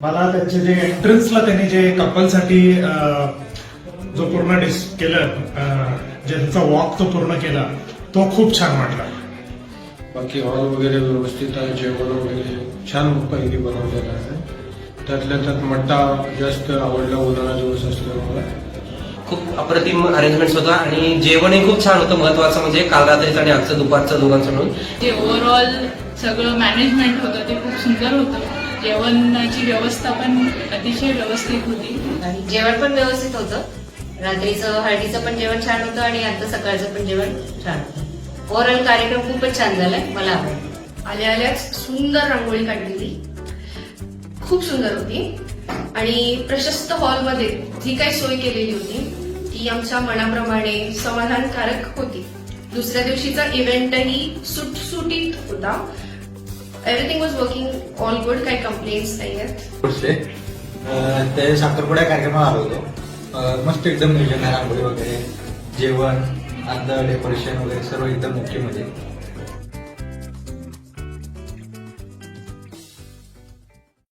मला त्याचे जे एंट्रन्सला त्यांनी जे कपलसाठी जो पूर्ण डिस केलं अं, ज्यांचा वॉक तो पूर्ण केला तो खूप छान वाटला. बाकी हॉल वगैरे व्यवस्थित आहे जेवण वगैरे छान पैकी बनवलेलं आहे. त्यातल्या त्यात मट्टा जास्त आवडला उन्हाळा दिवस असल्यामुळे खूप अप्रतिम अरेंजमेंट होता आणि जेवणही खूप छान होतं. महत्वाचं म्हणजे काल रात्रीचं आणि आजचं दुपारचं दोघांचं मिळून. जे ओव्हरऑल सगळं मॅनेजमेंट होतं ते खूप सुंदर होतं. जेवणाची व्यवस्था पण अतिशय व्यवस्थित होती. आणि जेवण पण व्यवस्थित होतं. रात्रीचं हळदीचं पण जेवण छान होतं आणि आता सकाळचं पण जेवण छान होतं. ओव्हरऑल कार्यक्रम खूपच छान झालाय. मला आवडला. आल्या आल्याच सुंदर रांगोळी काढलेली. खूप सुंदर होती. आणि प्रशस्त हॉलमध्ये जी काही सोय केलेली होती ती आमच्या मनाप्रमाणे समाधानकारक होती. दुसऱ्या दिवशीचा इव्हेंटही सुटसुटीत होता. Everything was working all good काही कंप्लेंट्स नाही आहेत ते साखरपुड्या कार्यक्रमाला आलो होतो मस्त एकदम नियोजन आहे रांगोळी वगैरे जेवण अर्ध डेकोरेशन वगैरे सर्व एकदम मुख्य म्हणजे